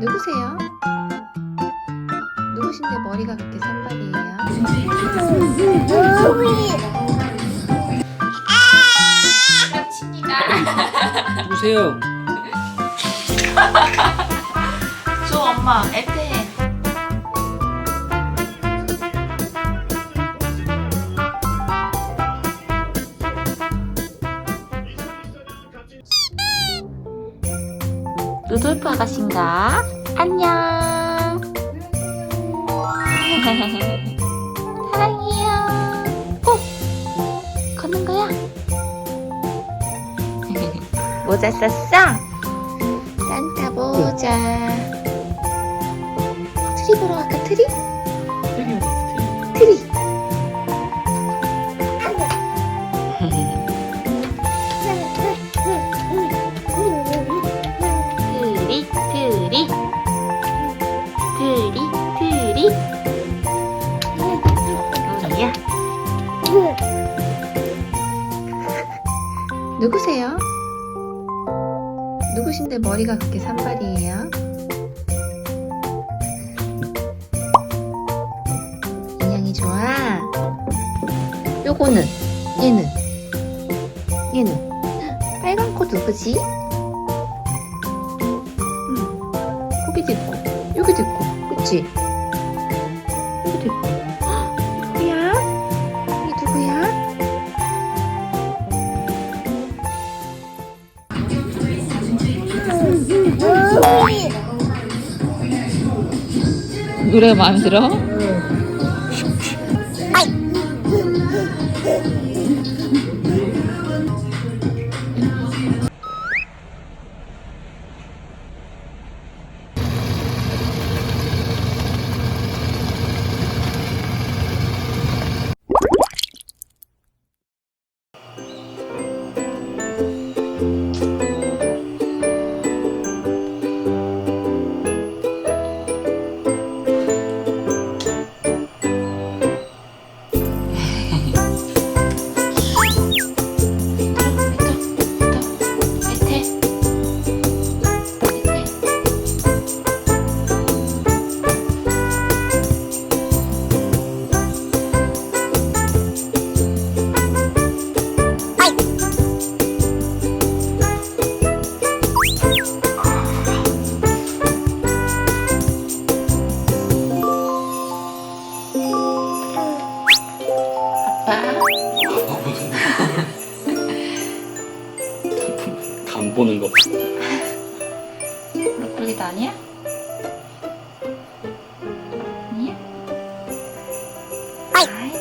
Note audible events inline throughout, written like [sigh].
누구세요? 누구신데 머리가 그렇게 산발이에요? 누구세요? [laughs] 줘 엄마 애태 루돌프 아가씨인가? 안녕 [laughs] 사랑해요 꼭 걷는 거야 [laughs] 모자 썼어? 산타 모자 트리 보러 갈까 트리? 누구신데 머리가 그렇게 산발이에요? 인형이 좋아? 요거는 얘는 얘는 빨간 코 누구지? 음, 거기도 있고 여기도 있고 그치? 여기도 있고 노래가 마음에 들어? 아이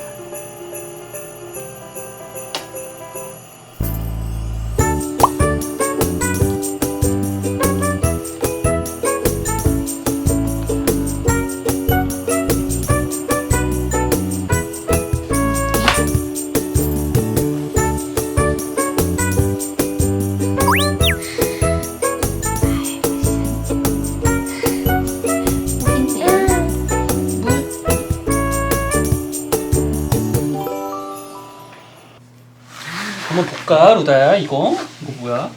한번 볼까, 루다야? 이거? 이거 뭐야?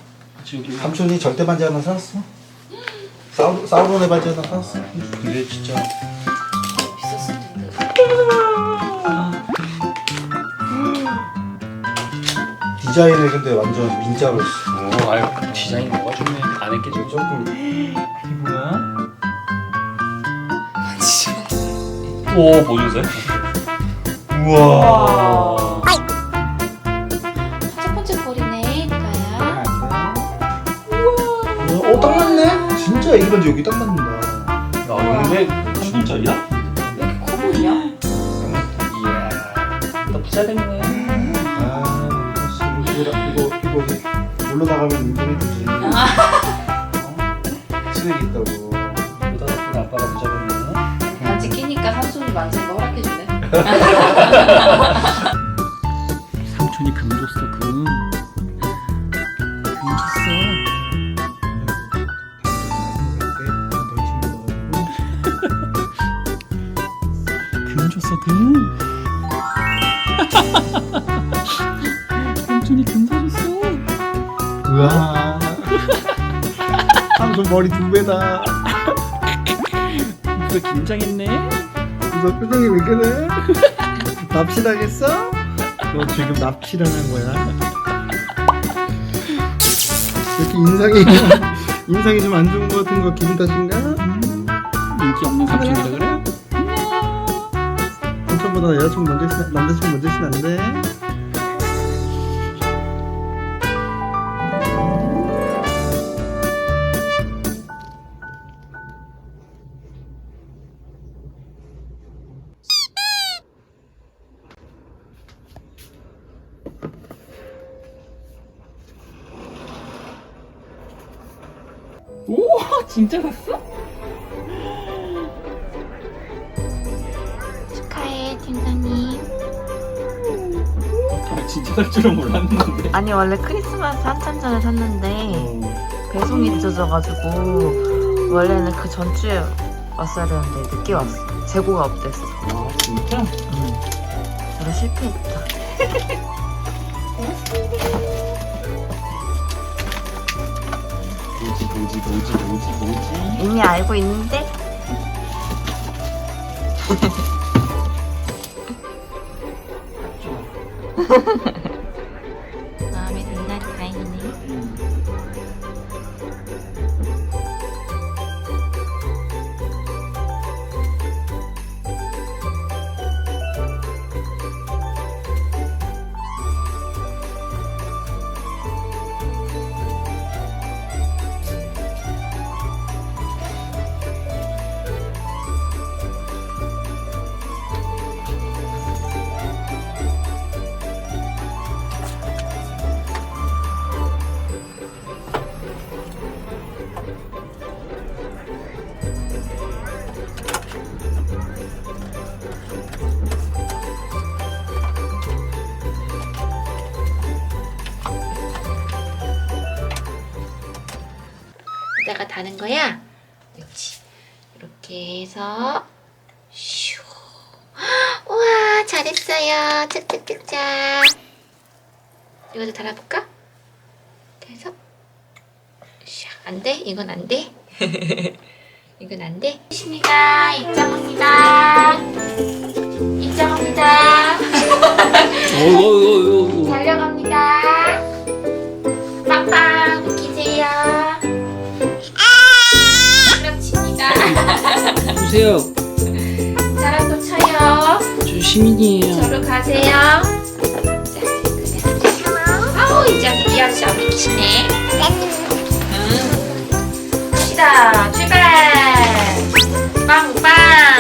지금 삼촌이 절대 반지 하나 사왔어. 사우로 사우론의 반지 하나 사왔어. 그게 진짜. 비쌌을 텐데. 디자인을 근데 완전 민자로 했어. 오, 아유 디자인 뭐가 좋네. 안에 깨져. 조금 이게 뭐야? 오, 보여주세요. 우와. 진짜 반지 여기 딱 맞는다. 야, 근데 3분짜리야? 왜 이렇게 커 보이냐? 이야. 너 부자 됐네. 아, 역시 이거 이거 이거 이거 놀러 나가면 인정해 주지. 어? 쓰레기 있다고. 루다 덕분에 아빠가 부자 됐네. 반지 끼니까 삼촌이 만진 거 허락해주네. 머리 두 배다. 이거 긴장했네. 너 표정이 왜 그래? 납치당했어? 너 지금 납치당한 거야? 이렇게 인상이 [laughs] 인상이 좀 안 좋은 거 같은 거 기분 탓인가? 인기 없는 삼촌이라 그래? 삼촌보다 여자친구 먼저 있으면 남자친구 먼저 있으면 오 진짜 샀어? 축하해 팀장님. 아, 진짜 살 줄은 몰랐는데. 아니 원래 크리스마스 한참 전에 샀는데 배송이 늦어져가지고 원래는 그 전주에 왔어야 되는데 늦게 왔어. 재고가 없댔어. 아 진짜? 그래 실패했다. [laughs] 뭐지 뭐지 뭐지 뭐지? 이미 알고 있는데 마 [laughs] 이따가 다는 거야? 그렇지. 이렇게 해서 슈. 우와 잘했어요. 착착착착. 이것도 달아볼까? 샥. 안 돼? 이건 안 돼? [laughs] 이건 안 돼? 십니다. 입장합니다. 입장합니다. 오오오오. 달려갑니다. 보세요. 사랑도 쳐요. 저 시민이에요. 저로 가세요. 아우 이제 이 아저씨 안 비키시네. 응. 갑시다. 출발. 빵빵.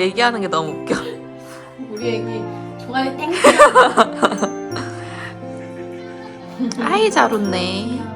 얘기하는 게 너무 웃겨. 우리 애기 종아리 땡. [laughs] 아이 잘 웃네.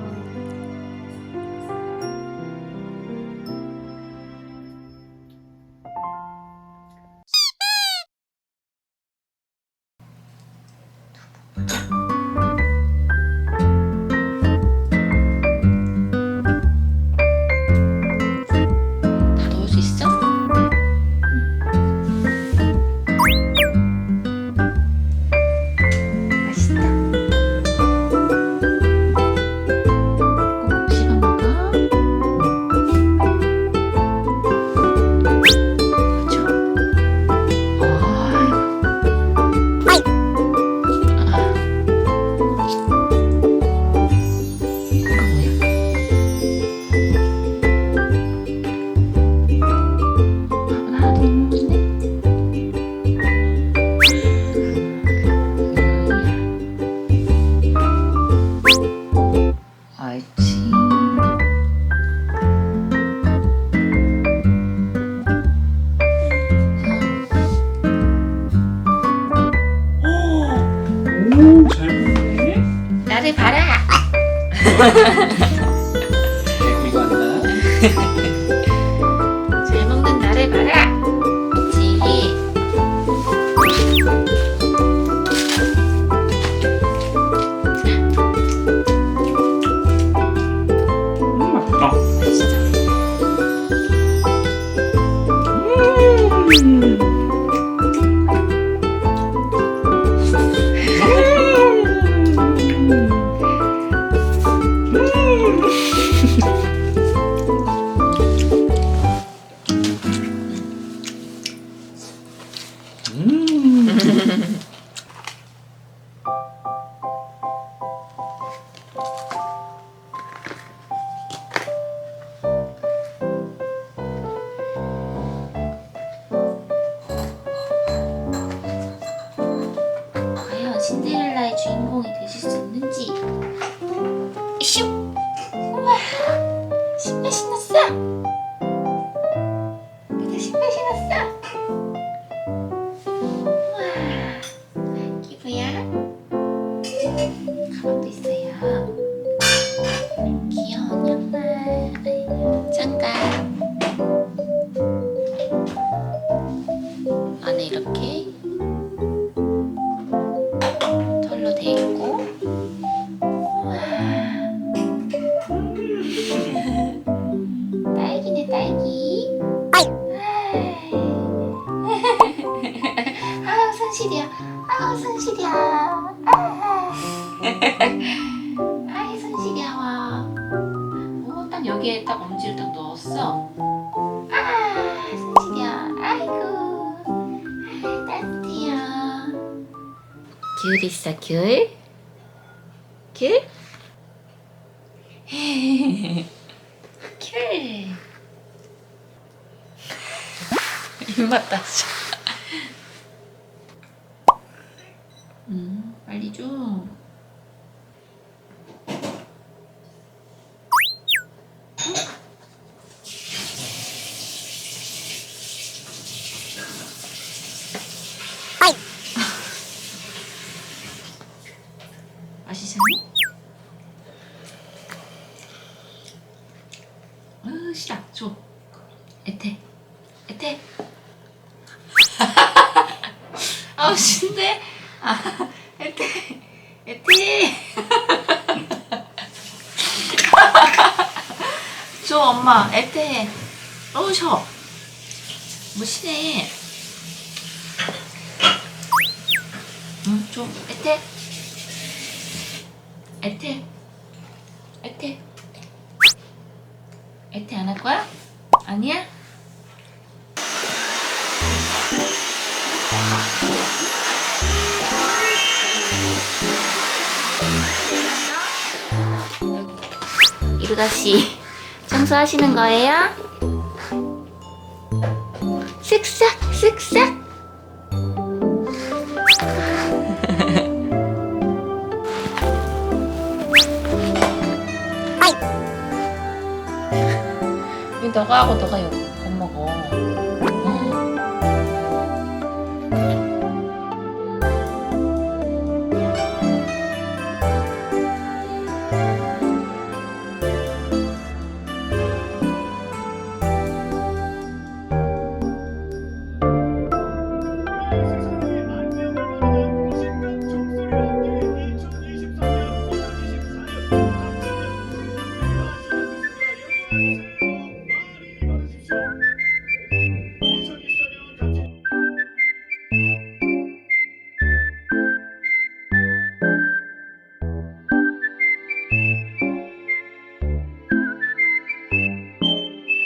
가방도 있어요. 여기에 딱 엄지를 딱 넣었어. 아 손시려 아이고. 아, 따뜻해요 귤 있어 귤? 귤? [laughs] 귤. 입맛 다시 음 빨리 줘 맛있었니? 으 싫어 줘 애태 애태 아우 신데 아 애태 애태 줘 엄마 애태 어우 셔 무시네 응줘 애태. 애태. 애태. 애태 안 할 거야? 아니야? 이루다씨 청소하시는 거예요? 쓱싹 쓱싹. 너가 하고 너가 여기